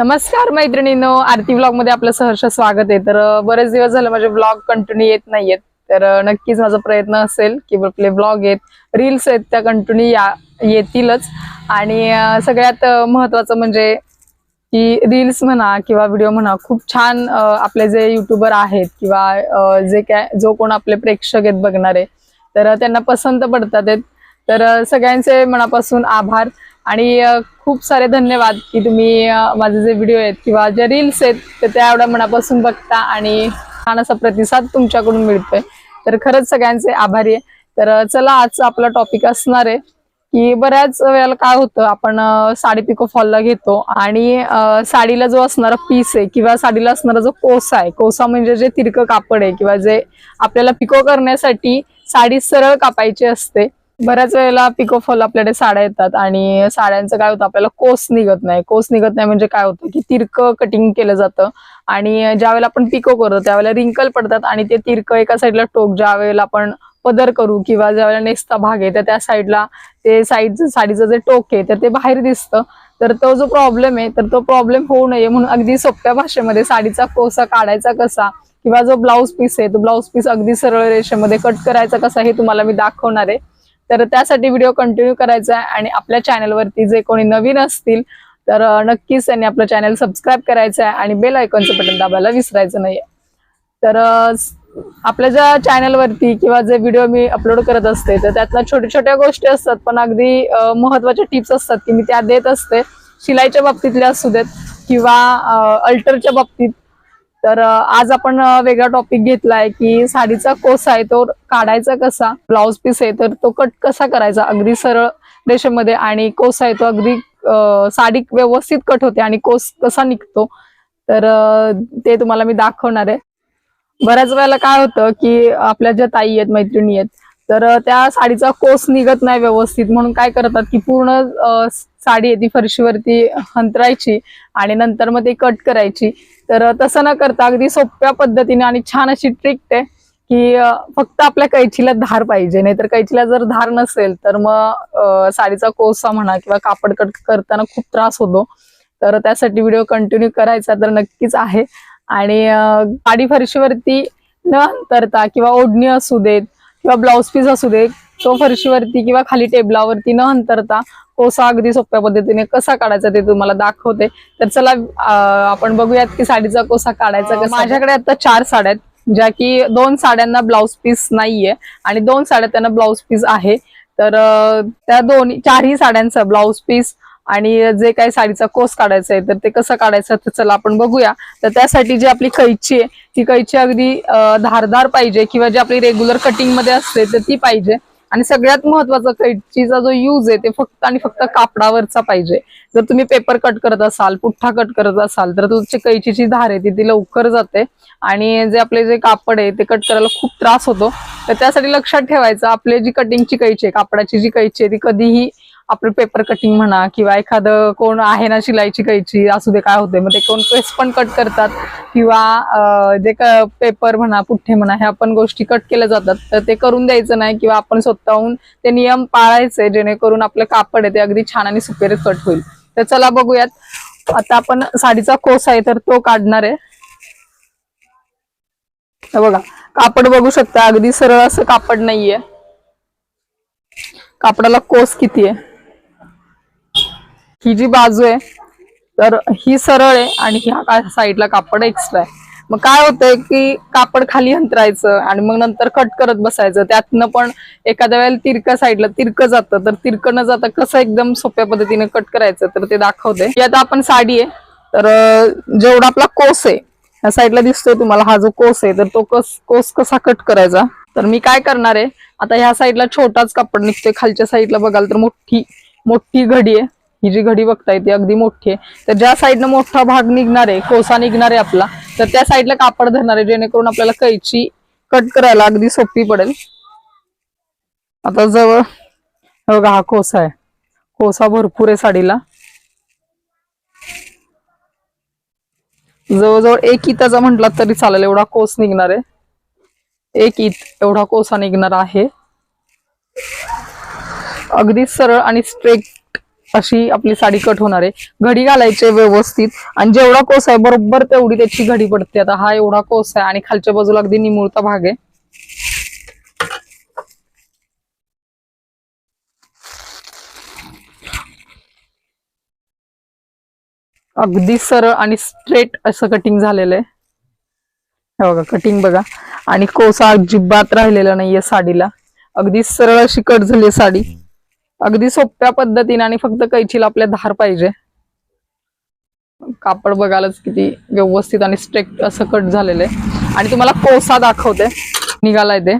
नमस्कार मैत्रिणीनो आरती ब्लॉगमध्ये आपलं सहर्ष स्वागत आहे. तर बरेच दिवस झाले माझे ब्लॉग कंटिन्यू येत नाहीयेत. तर नक्कीच माझा प्रयत्न असेल की आपले ब्लॉग आहेत रील्स आहेत त्या कंटिन्यू या येतीलच. आणि सगळ्यात महत्वाचं म्हणजे की रील्स म्हणा किंवा व्हिडिओ म्हणा खूप छान आपले जे युट्यूबर आहेत किंवा जे काय जो कोण आपले प्रेक्षक आहेत बघणारे तर त्यांना पसंत पडतात आहेत. तर सगळ्यांचे मनापासून आभार. आणि खूप सारे धन्यवाद की तुम्ही माझे जे व्हिडिओ आहेत किंवा जे रील्स आहेत ते त्या एवढ्या मनापासून बघता आणि छान असा प्रतिसाद तुमच्याकडून मिळतोय. तर खरंच सगळ्यांचे आभारी आहे. तर चला आजचा आपला टॉपिक असणार आहे की बऱ्याच वेळेला काय होतं आपण साडी पिको फॉलला घेतो आणि साडीला जो असणारा पीस आहे किंवा साडीला असणारा जो कोसा आहे कोसा म्हणजे जे तिरकं कापड आहे किंवा जे आपल्याला पिको करण्यासाठी साडी सरळ कापायची असते बऱ्याच वेळेला पिको फॉल आपल्याकडे साड्या येतात आणि साड्यांचं काय होतं आपल्याला कोस निघत नाही. कोस निघत नाही म्हणजे काय होतं की तिरकं कटिंग केलं जातं आणि ज्या वेळेला आपण पिको करतो त्यावेळेला रिंकल पडतात आणि ते तिरकं एका साईडला टोक ज्या वेळेला आपण पदर करू किंवा ज्या वेळेला नेसता भाग आहे तर त्या साईडला ते साईडचं साडीचं जे टोक आहे तर ते बाहेर दिसतं. तर तो जो प्रॉब्लेम आहे तर तो प्रॉब्लेम होऊ नये म्हणून अगदी सोप्या भाषेमध्ये साडीचा कोसा काढायचा कसा किंवा जो ब्लाऊज पीस आहे तो ब्लाऊज पीस अगदी सरळ रेषेमध्ये कट करायचा कसा हे तुम्हाला मी दाखवणार आहे. तर त्यासाठी व्हिडिओ कंटिन्यू करायचा आहे आणि आपल्या चॅनलवरती जे कोणी नवीन असतील तर नक्कीच त्यांनी आपलं चॅनल सबस्क्राईब करायचं आहे आणि बेल आयकॉनचं बटन दाबायला विसरायचं नाहीये. तर आपल्या ज्या चॅनलवरती किंवा जे व्हिडिओ मी अपलोड करत असते तर त्यातल्या छोट्या छोट्या गोष्टी असतात पण अगदी महत्त्वाच्या टिप्स असतात की मी त्या देत असते. शिलाईच्या बाबतीतल्या असू देत किंवा अल्टरच्या बाबतीत तर आज आपण वेगळा टॉपिक घेतलाय की साडीचा कोसा आहे तो काढायचा कसा ब्लाउज पीस आहे तर तो कट कसा करायचा? अगदी सरळ रेषेमध्ये आणि कोस आहे तो अगदी साडी व्यवस्थित कट होते आणि कोस कसा निघतो? तर ते तुम्हाला मी दाखवणार आहे. बऱ्याच वेळेला काय होतं की आपल्या ज्या ताई आहेत मैत्रिणी आहेत तर त्या साडीचा कोस निघत नाही व्यवस्थित. म्हणून काय करतात की पूर्ण साडी आहे ती फरशीवरती हंतरायची आणि नंतर मग ती कट करायची. तर तसं न करता अगदी सोप्या पद्धतीने आणि छान अशी ट्रिक आहे की फक्त आपल्या कैचीला धार पाहिजे. नाहीतर कैचीला जर धार नसेल तर मग साडीचा कोसा म्हणा किंवा कापड कट करताना खूप त्रास होतो. तर त्यासाठी व्हिडिओ कंटिन्यू करायचा तर नक्कीच आहे. आणि साडी फरशीवरती न अंतरता किंवा ओढणी असू देत किंवा ब्लाऊज पीस असू दे तो फरशीवरती किंवा खाली टेबलावरती न अंतरता कोसा अगदी सोप्या पद्धतीने कसा काढायचा ते तुम्हाला दाखवते. तर चला आपण बघूयात की साडीचा कोसा काढायचा कसा माझ्याकडे आता चार साड्या आहेत ज्या की दोन साड्यांना ब्लाऊज पीस नाहीये आणि दोन साड्या त्यांना ब्लाऊज पीस आहे. तर त्या दोन्ही चारही साड्यांचा ब्लाऊज पीस आणि जे काही साडीचा कोस काढायचा आहे तर ते कसं काढायचं तर चला आपण बघूया. तर त्यासाठी जी आपली कैची आहे ती कैची अगदी धारदार पाहिजे किंवा जी आपली रेग्युलर कटिंगमध्ये असते तर ती पाहिजे. आणि सगळ्यात महत्त्वाचा कैचीचा जो यूज आहे ते फक्त आणि फक्त कापडावरचा पाहिजे. जर तुम्ही पेपर कट करत असाल पुठ्ठा कट करत असाल तर तुमची कैचीची धार आहे ती ती लवकर जाते. आणि जे आपले जे कापड आहे ते कट करायला खूप त्रास होतो. तर त्यासाठी लक्षात ठेवायचं आपले जी कटिंगची कैची आहे कापडाची जी कैची आहे ती कधीही आपलं पेपर कटिंग म्हणा किंवा एखादं कोण आहे ना शिलाईची कैची असू दे काय होते मग ते कोण केस पण कट करतात. किंवा जे पेपर म्हणा पुठ्ठे म्हणा ह्या पण गोष्टी कट केल्या जातात. तर ते करून द्यायचं नाही किंवा आपण स्वतःहून ते नियम पाळायचे जेणेकरून आपलं कापड आहे ते अगदी छान आणि सुपेर कट होईल. तर चला बघूयात. आता आपण साडीचा कोस आहे तर तो काढणार आहे. तर बघा कापड बघू शकता अगदी सरळ असं कापड नाहीये. कापडाला कोस किती आहे? ही जी बाजू आहे तर ही सरळ आहे आणि ह्या साईडला कापड एक्स्ट्रा आहे. मग काय होतंय की कापड खाली अंतरायचं आणि मग नंतर कट करत बसायचं. त्यातनं पण एखाद्या वेळेला तिरक्या साईडला तिरकं जातं. तर तिरकं न जाता कसं एकदम सोप्या पद्धतीने कट करायचं तर ते दाखवते. ही आता आपण साडी आहे तर जेवढा आपला कोस आहे या साईडला दिसतोय तुम्हाला हा जो कोस आहे तर तो कस कोस कसा कट करायचा? तर मी काय करणार आहे आता ह्या साईडला छोटाच कापड निघतोय. खालच्या साईडला बघाल तर मोठी मोठी घडी आहे. ही जी घडी बघताय ती अगदी मोठी आहे. तर ज्या साईडनं मोठा भाग निघणार आहे कोसा निघणार आहे आपला तर त्या साईडला कापड धरणार आहे जेणेकरून आपल्याला कैची कट करायला अगदी सोपी पडेल. आता जवळ बघा हा कोसा आहे. कोसा भरपूर आहे साडीला. जवळजवळ एक इताचा म्हटला तरी चालेल एवढा कोस निघणार आहे. एक इत एवढा कोसा निघणार आहे. अगदी सरळ आणि स्ट्रेट अशी आपली साडी कट होणार आहे. घडी घालायचे व्यवस्थित. आणि जेवढा कोस आहे बरोबर तेवढी त्याची घडी पडते. आता हा एवढा कोस आहे आणि खालच्या बाजूला अगदी निमुळता भाग आहे. अगदी सरळ आणि स्ट्रेट असं कटिंग झालेलं आहे. हे बघा कटिंग बघा. आणि कोसा अजिबात राहिलेला नाहीये साडीला. अगदी सरळ अशी कट झाली साडी. अगदी सोप्या पद्धतीने आणि फक्त कैचीला आपल्या धार पाहिजे. कापड बघायलाच किती व्यवस्थित आणि स्ट्रेक्ट असं कट झालेलं आहे. आणि तुम्हाला कोसा दाखवते. निघालाय ते.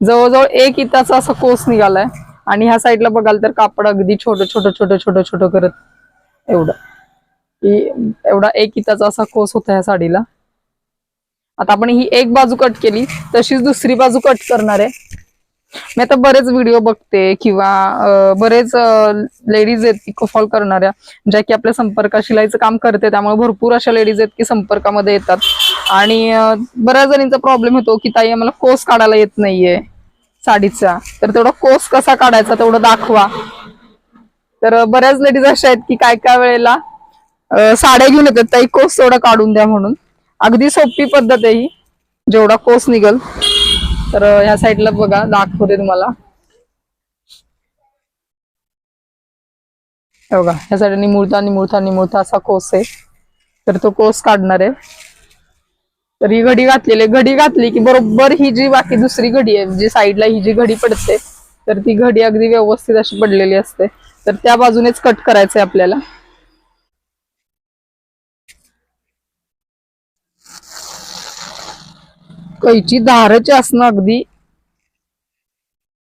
जवळजवळ एक इताचा असा कोस निघालाय. आणि ह्या साईडला बघाल तर कापड अगदी छोटं छोटं छोटं छोटं छोटं करत एवढं. की एवढा एक इताचा असा कोस होता ह्या साडीला. आता आपण ही एक बाजू कट केली तशीच दुसरी बाजू कट करणार आहे. मी आता बरेच व्हिडिओ बघते किंवा बरेच लेडीज आहेत की फॉल करणाऱ्या ज्या की आपल्या संपर्कात शिलाईचं काम करते त्यामुळे भरपूर अशा लेडीज आहेत की संपर्कामध्ये येतात. आणि बऱ्याच जणींचा प्रॉब्लेम होतो की ताई आम्हाला कोस काढायला येत नाहीये साडीचा. तर तेवढा कोस कसा काढायचा तेवढं दाखवा. तर बऱ्याच लेडीज अशा आहेत की काय काय वेळेला साड्या घेऊन येतात. ताई कोस तेवढा काढून द्या म्हणून. अगदी सोपी पद्धत आहे ही. जेवढा कोस निघल. तर ह्या साईडला बघा दाखवते तुम्हाला बघा ह्या साईडला निमुळता निमुळता निमुळता असा कोस आहे. तर तो कोस काढणार आहे. तर ही घडी घातलेली घडी घातली की बरोबर ही जी बाकी दुसरी घडी आहे जी साईडला ही जी घडी पडते तर ती घडी अगदी व्यवस्थित अशी पडलेली असते. तर त्या बाजूनेच कट करायचंय आपल्याला. कैची धाराची असणं अगदी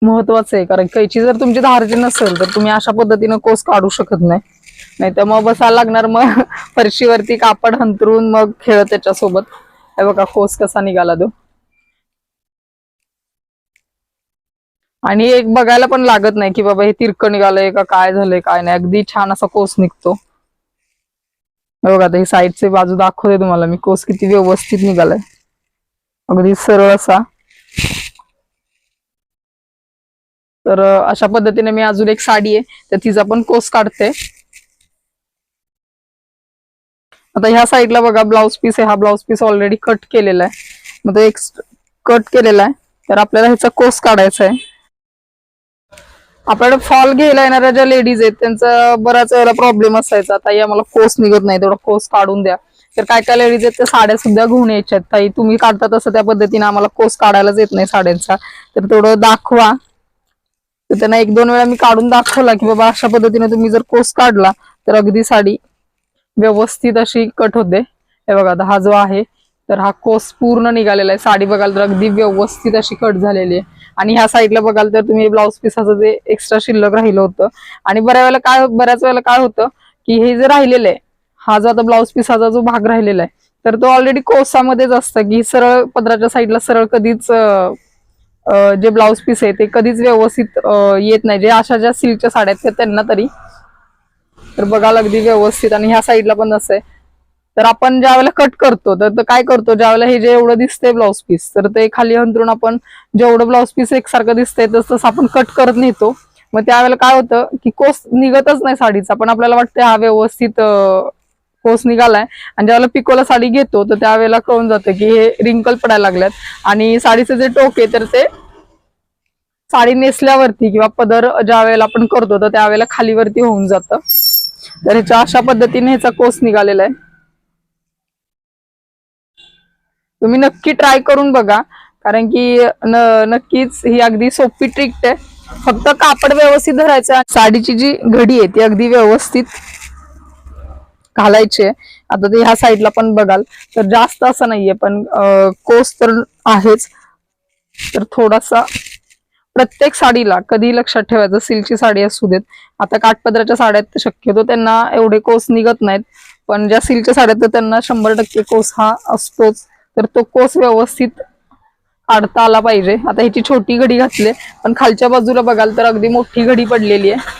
महत्वाचं आहे. कारण कैची जर तुमची धाराची नसेल तर तुम्ही अशा पद्धतीनं कोस काढू शकत नाही. नाही तर मग बसायला लागणार मग फरशीवरती कापड हंतरून मग खेळ त्याच्यासोबत. हे बघा कोस कसा निघाला तो. आणि एक बघायला पण लागत नाही की बाबा हे तिरक निघालंय का काय झालंय काय नाही. अगदी छान असा कोस निघतो. हे बघा आता साईडचे बाजू दाखवते तुम्हाला मी. कोस किती व्यवस्थित निघालाय. अगदी सरळ असा. तर अशा पद्धतीने मी अजून एक साडी आहे तर तिचा पण कोस काढते. आता ह्या साईडला बघा ब्लाऊज पीस आहे. हा ब्लाऊज पीस ऑलरेडी कट केलेला आहे. मग तो एक कट केलेला आहे. तर आपल्याला ह्याचा कोस काढायचा आहे. आपल्याकडे फॉल घ्यायला येणाऱ्या ज्या लेडीज आहेत त्यांचा बराच वेळेला प्रॉब्लेम असायचा. आता या मला कोस निघत नाही तेवढा कोस काढून द्या. तर काय काय लेडीज आहेत त्या साड्या सुद्धा घेऊन यायच्या ताई तुम्ही काढता तसं त्या पद्धतीने आम्हाला कोस काढायलाच येत नाही साड्यांचा. तर थोडं दाखवा. तर त्यांना एक दोन वेळा मी काढून दाखवला की बाबा अशा पद्धतीने तुम्ही जर कोस काढला तर अगदी साडी व्यवस्थित अशी कट होते. हे बघा आता हा जो आहे तर हा कोस पूर्ण निघालेला आहे. साडी बघाल तर अगदी व्यवस्थित अशी कट झालेली आहे. आणि ह्या साईडला बघाल तर तुम्ही ब्लाऊज पिसाचं जे एक्स्ट्रा शिल्लक राहिलं होतं. आणि बऱ्या वेळेला काय बऱ्याच वेळेला काय होतं की हे जे राहिलेलं आहे हा जो आता ब्लाऊज पिसाचा जो भाग राहिलेला आहे तर तो ऑलरेडी कोसामध्येच असतं की सरळ पदराच्या साईडला सरळ कधीच जे ब्लाऊज पीस आहे ते कधीच व्यवस्थित येत नाही. जे अशा ज्या सिल्कच्या साड्या आहेत त्यांना तरी. तर बघायला अगदी व्यवस्थित. आणि ह्या साईडला पण असं आहे. तर आपण ज्या वेळेला कट करतो तर काय करतो? ज्या वेळेला हे जे एवढं दिसतंय ब्लाऊज पीस तर ते खाली अंतरून आपण जेवढं ब्लाऊज पीस एकसारखं दिसतंय तसं तसं आपण कट करत नेतो मग त्यावेळेला काय होतं की कोस निघतच नाही साडीचा. पण आपल्याला वाटतं हा व्यवस्थित कोस निघालाय आणि ज्यावेळेला पिकोला साडी घेतो तर त्यावेळेला कळून जातं की हे रिंकल पडायला लागल्यात. आणि साडीचे जे टोक आहे तर ते साडी नेसल्यावरती किंवा पदर ज्या वेळेला आपण करतो तर त्यावेळेला खालीवरती होऊन जातं. तर ह्याच्या अशा पद्धतीने ह्याचा कोस निघालेला आहे. तुम्ही नक्की ट्राय करून बघा कारण की नक्कीच ही अगदी सोपी ट्रिक आहे. फक्त कापड व्यवस्थित धरायचं साडीची जी घडी आहे ती अगदी व्यवस्थित घालायचे. आता ते ह्या साईडला पण बघाल. तर जास्त असं नाहीये पण कोस तर आहेच. तर थोडासा प्रत्येक साडीला कधी लक्षात ठेवायचं सिल्कची साडी असू देत. आता काठपदराच्या साड्यात शक्यतो त्यांना एवढे कोस निघत नाहीत. पण ज्या सिल्कच्या साड्यात तर त्यांना शंभर टक्के कोस हा असतोच. तर तो कोस व्यवस्थित काढता आला पाहिजे. आता ह्याची छोटी घडी घातली पण खालच्या बाजूला बघाल तर अगदी मोठी घडी पडलेली आहे.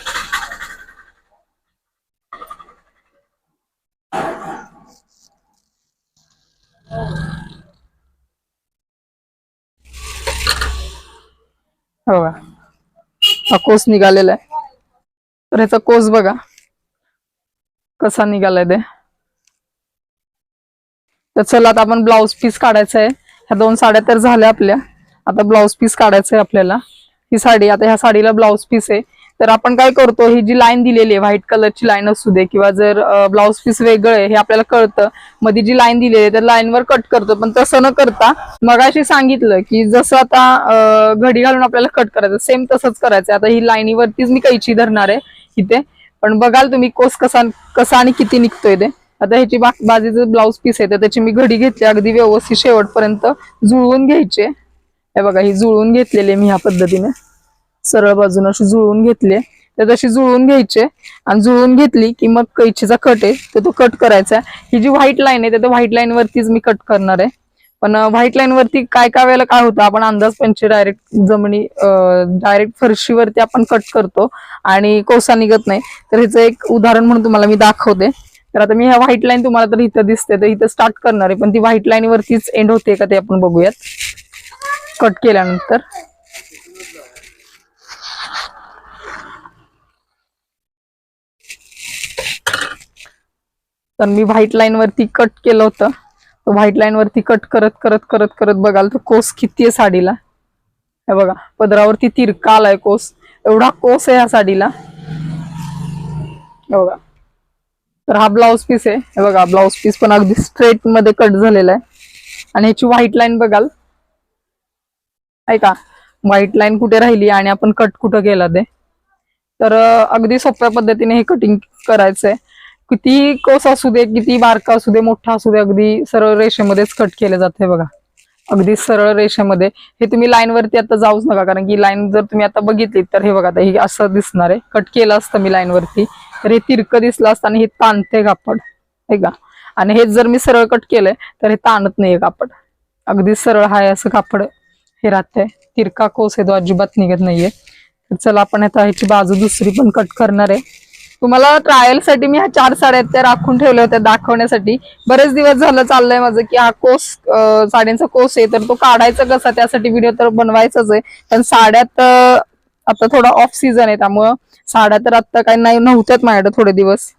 हो का? हा कोस निघालेला आहे. तर ह्याचा कोस बघा. कसा निघालाय ते. तर चला आता आपण ब्लाऊज पीस काढायचं आहे. ह्या दोन साड्या तर झाल्या आपल्या. आता ब्लाऊज पीस काढायचं आहे आपल्याला. ही साडी आता ह्या साडीला ब्लाऊज पीस आहे. तर आपण काय करतो ही जी लाईन दिलेली आहे व्हाईट कलरची लाईन असू दे किंवा जर ब्लाऊज पीस वेगळं आहे हे आपल्याला कळतं. मध्ये जी लाईन दिलेली आहे त्या लाईनवर कट करतो. पण तसं न करता मगाशी सांगितलं की जसं आता घडी घालून आपल्याला कट करायचं सेम तसंच करायचं. आता ही लाईनीवरतीच मी कैची धरणार आहे इथे. पण बघाल तुम्ही कोस कसा कसा आणि किती निघतोय ते. आता ह्याची बा बाजूचं ब्लाऊज पीस आहे तर त्याची मी घडी घेतली अगदी व्यवस्थित शेवटपर्यंत जुळवून घ्यायचे हे बघा ही जुळवून घेतलेली मी ह्या पद्धतीने. सरळ बाजून अशी जुळवून घेतली तर तशी जुळवून घ्यायचे आणि जुळवून घेतली की मग कैचीचा कट आहे तर तो कट करायचा ही जी व्हाईट लाईन आहे तर व्हाईट लाईन वरतीच मी कट करणार आहे. पण व्हाईट लाईन वरती काय काय वेळेला काय होतं आपण अंदाज पंचे डायरेक्ट जमिनी डायरेक्ट फरशीवरती आपण कट करतो आणि कोसा निघत नाही. तर ह्याचं एक उदाहरण म्हणून तुम्हाला मी दाखवते. तर आता मी ह्या व्हाईट लाईन तुम्हाला तर इथं दिसते तर इथं स्टार्ट करणार आहे. पण ती व्हाईट लाईन वरतीच एंड होते का ते आपण बघूयात. कट केल्यानंतर. तर मी व्हाईट लाईनवरती कट केलं होतं. तो व्हाईट लाईन वरती कट करत करत करत करत बघाल तो कोस किती आहे साडीला? हे बघा पदरावरती तिरका आलाय कोस. एवढा कोस आहे ह्या साडीला. हे बघा. तर हा ब्लाऊज पीस आहे. हे बघा ब्लाऊज पीस पण अगदी स्ट्रेटमध्ये कट झालेला आहे. आणि ह्याची व्हाईट लाईन बघाल. ऐका व्हाईट लाईन कुठे राहिली आणि आपण कट कुठं केला ते? तर अगदी सोप्या पद्धतीने हे कटिंग करायचंय. किती कोस असू दे किती बारका असू दे मोठा असू दे अगदी सरळ रेषेमध्येच कट केले जाते बघा. अगदी सरळ रेषेमध्ये. हे तुम्ही लाईनवरती आता जाऊच नका कारण की लाईन जर तुम्ही आता बघितली तर हे बघा आता हे असं दिसणार आहे. कट केलं असतं मी लाईनवरती तर हे तिरकं दिसलं असतं आणि हे ताणते कापड. हे का? आणि हेच जर मी सरळ कट केलंय तर हे ताणत नाहीये कापड. अगदी सरळ हाय असं कापड हे राहतंय. तिरका कोस आहे तो अजिबात निघत नाहीये. तर चला आपण आता ह्याची बाजू दुसरी पण कट करणार आहे. तुम्हाला ट्रायलसाठी मी ह्या चार साड्या आहेत त्या राखून ठेवल्या होत्या दाखवण्यासाठी. बरेच दिवस झालं चाललंय माझं की हा कोस साड्यांचा कोस आहे तर तो काढायचा कसा? त्यासाठी व्हिडिओ तर बनवायचाच आहे. पण साड्यात आता थोडा ऑफ सीझन आहे त्यामुळं साड्या तर आता काही नाही नव्हत्यात माझ्याकडे थोडे दिवस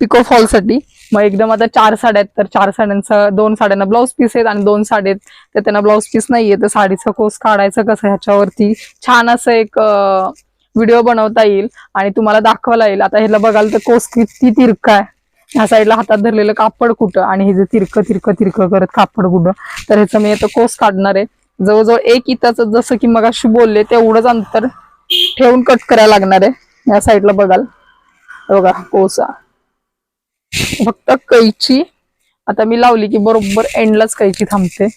पिको फॉलसाठी मग एकदम आता चार साड्या आहेत तर चार साड्यांचा दोन साड्यांना ब्लाऊज पीस आहेत आणि दोन साड्या आहेत. तर त्यांना ब्लाऊज पीस नाहीये तर साडीचा कोस काढायचा कसं ह्याच्यावरती? छान असं एक व्हिडिओ बनवता येईल आणि तुम्हाला दाखवायला येईल. आता ह्याला बघाल तर कोस किती तिरका आहे. ह्या साईडला हातात धरलेलं कापड कुठं आणि हे जे तिरकं तिरकं तिरकं करत कापड कुठं. तर ह्याचं मी आता कोस काढणार आहे. जवळजवळ एक इताचं जसं की मग बोलले तेवढंच अंतर ठेवून कट करायला लागणार आहे. या साईडला बघाल. बघा कोसा. फक्त कैची. आता मी लावली की बरोबर एंडलाच कैची थांबते.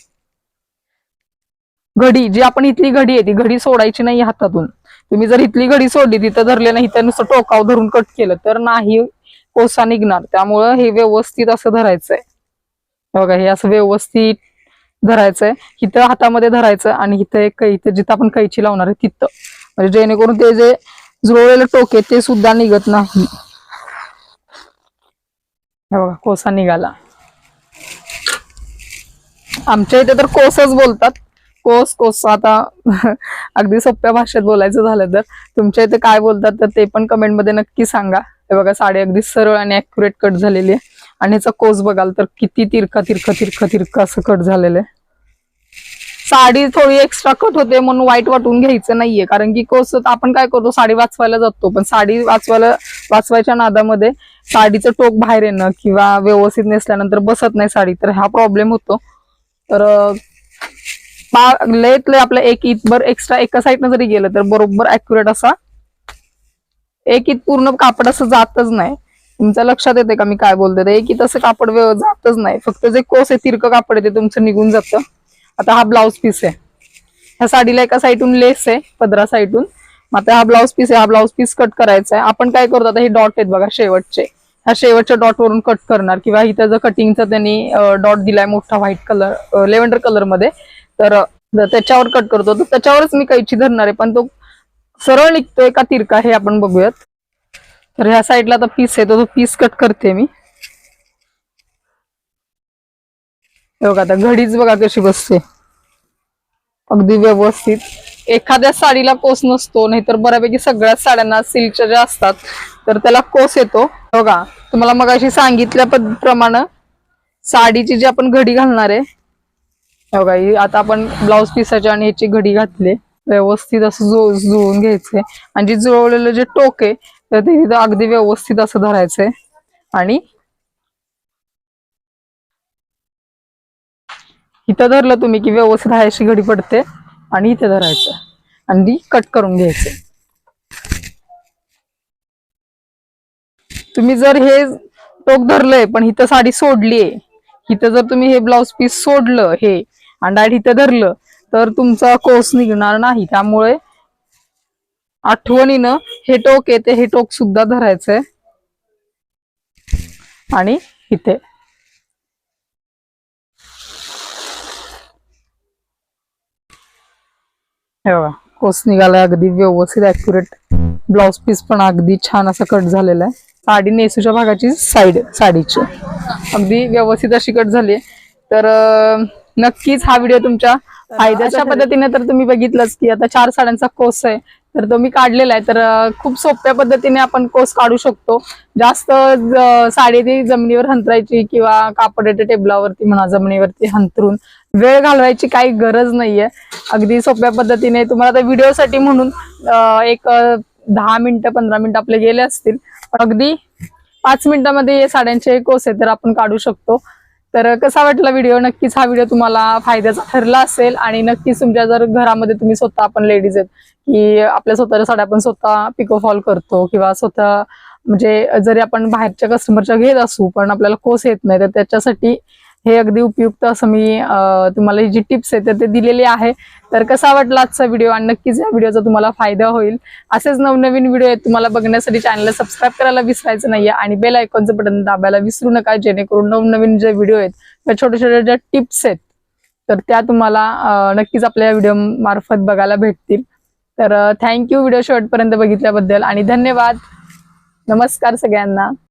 घडी जी आपण इथली घडी आहे ती घडी सोडायची नाही हातातून. तुम्ही जर इथली घडी सोडली तिथं धरले नाही तर नुसतं टोकाव धरून कट केलं तर नाही कोसा निघणार. त्यामुळं हे व्यवस्थित असं धरायचंय. बघा हे असं व्यवस्थित धरायचंय. इथं हातामध्ये धरायचं आणि इथं एक इथं जिथं आपण कैची लावणार आहे तिथं. म्हणजे जेणेकरून ते जे जुळलेले टोक आहे ते सुद्धा निघत नाही. हे बघा कोसा निघाला. आमच्या इथे तर कोसच बोलतात. कोस कोस. आता अगदी सोप्या भाषेत बोलायचं झालं तर. तुमच्या इथे काय बोलतात तर ते पण कमेंटमध्ये नक्की सांगा. हे बघा साडी अगदी सरळ आणि अॅक्युरेट कट झालेली आहे. आणि ह्याचा कोस बघाल तर किती तिरका तिरका तिरका तिरका असं कट झालेलं आहे. साडी थोडी एक्स्ट्रा कट होते म्हणून वाईट वाटून घ्यायचं नाहीये. कारण की कोस आपण काय करतो साडी वाचवायला जातो. पण साडी वाचवायला वाचवायच्या नादामध्ये साडीचं टोक बाहेर येणं किंवा व्यवस्थित नेसल्यानंतर बसत नाही साडी तर हा प्रॉब्लेम होतो. तर पा- लयत लय आपलं एक ईतभर एक्स्ट्रा एका साईडनं जरी गेलं तर बरोबर अॅक्युरेट असा एक इत पूर्ण कापड असं जातच नाही. तुमच्या लक्षात येते का मी काय बोलते? ते एक इत असं कापड जातच नाही. फक्त जे कोस आहे तिरकं कापड आहे ते तुमचं निघून जातं. आता हा ब्लाऊज पीस आहे. ह्या साडीला एका साईडून लेस आहे पदरा साईडून. मग आता हा ब्लाऊज पीस आहे हा ब्लाऊज पीस कट करायचा आहे. आपण काय करतो आता हे डॉट आहेत बघा शेवटचे. ह्या शेवटच्या डॉट वरून कट करणार. किंवा इथं जर कटिंगचा त्यांनी डॉट दिलाय मोठा व्हाईट कलर लेव्हेंडर कलरमध्ये तर त्याच्यावर कट करतो तर त्याच्यावरच मी कैची धरणार आहे. पण तो सरळ निघतोय का तिरका हे आपण बघूयात. तर ह्या साईडला आता पीस आहे तो पीस कट करते मी. हे बघा आता घडीच बघा कशी बसते. अगदी व्यवस्थित. एखाद्या साडीला कोस नसतो नाहीतर बऱ्यापैकी सगळ्याच साड्यांना सिल्कच्या ज्या असतात तर त्याला कोस येतो. बघा तुम्हाला मग अशी सांगितल्या पद- साडीची जी आपण घडी घालणार आहे हे आता आपण ब्लाऊज पिसाच्या आणि याची घडी घातली. व्यवस्थित असं जो जुळून घ्यायचंय. आणि जे जुळवलेलं जे टोक आहे तर ते तिथं अगदी व्यवस्थित असं धरायचंय. आणि इथं धरलं तुम्ही की व्यवस्थित आहे अशी घडी पडते. आणि इथे धरायचं. आणि ती कट करून घ्यायचं. तुम्ही जर हे टोक धरलंय पण इथं साडी सोडलीये. इथं जर तुम्ही हे ब्लाउज पीस सोडलं हे आणि डायरेक्ट इथं धरलं तर तुमचा कोस निघणार नाही. त्यामुळे आठवणीनं हे टोक येते हे टोक सुद्धा धरायचंय. आणि इथे. हे बघा कोस निघालाय अगदी व्यवस्थित अॅक्युरेट ब्लाउज पीस पण अगदी छान असा कट झालेला आहे. साडी नेसूच्या भागाची साईड साडीची. अगदी व्यवस्थित अशी कट झाली तर नक्कीच हा व्हिडिओ तुमच्या फायद्याच्या पद्धतीने तर तुम्ही बघितलंच की आता चार साड्यांचा कोर्स आहे. तर तो मी काढलेला आहे. तर खूप सोप्या पद्धतीने आपण कोर्स काढू शकतो. जास्त साडी ती जमिनीवर हंतरायची किंवा कापड येते टेबलावरती म्हणा जमिनीवरती हंतरून वेळ घालवायची काही गरज नाहीये. अगदी सोप्या पद्धतीने तुम्हाला आता व्हिडिओसाठी म्हणून एक दहा मिनिटं पंधरा मिनिटं आपले गेले असतील. अगदी पाच मिनिटामध्ये साड्यांचे कोर्स आहे तर आपण काढू शकतो. तर कसा वाटला व्हिडिओ नक्कीच हा व्हिडिओ तुम्हाला फायद्याचा ठरला असेल. आणि नक्कीच तुमच्या जर घरामध्ये तुम्ही स्वतः आपण लेडीज आहेत की आपल्या स्वतःच्या साड्या आपण स्वतः पिको फॉल करतो किंवा स्वतः म्हणजे जरी आपण बाहेरच्या कस्टमरच्या घेत असू पण आपल्याला कोस येत नाही तर त्याच्यासाठी हे अगदी उपयुक्त. असं मी तुम्हाला जी टिप्स आहे तर ते दिलेली आहे. तर कसा वाटला आजचा व्हिडिओ आणि नक्कीच या व्हिडिओचा तुम्हाला फायदा होईल. असेच नवनवीन व्हिडिओ आहेत तुम्हाला बघण्यासाठी चॅनलला सबस्क्राईब करायला विसरायचं नाहीये. आणि बेल आयकॉनचं बटन दाबायला विसरू नका जेणेकरून नवनवीन जे व्हिडिओ आहेत त्या छोट्या छोट्या ज्या टिप्स आहेत तर त्या तुम्हाला नक्कीच आपल्या व्हिडिओ मार्फत बघायला भेटतील. तर थँक्यू व्हिडिओ शेवटपर्यंत बघितल्याबद्दल. आणि धन्यवाद. नमस्कार सगळ्यांना.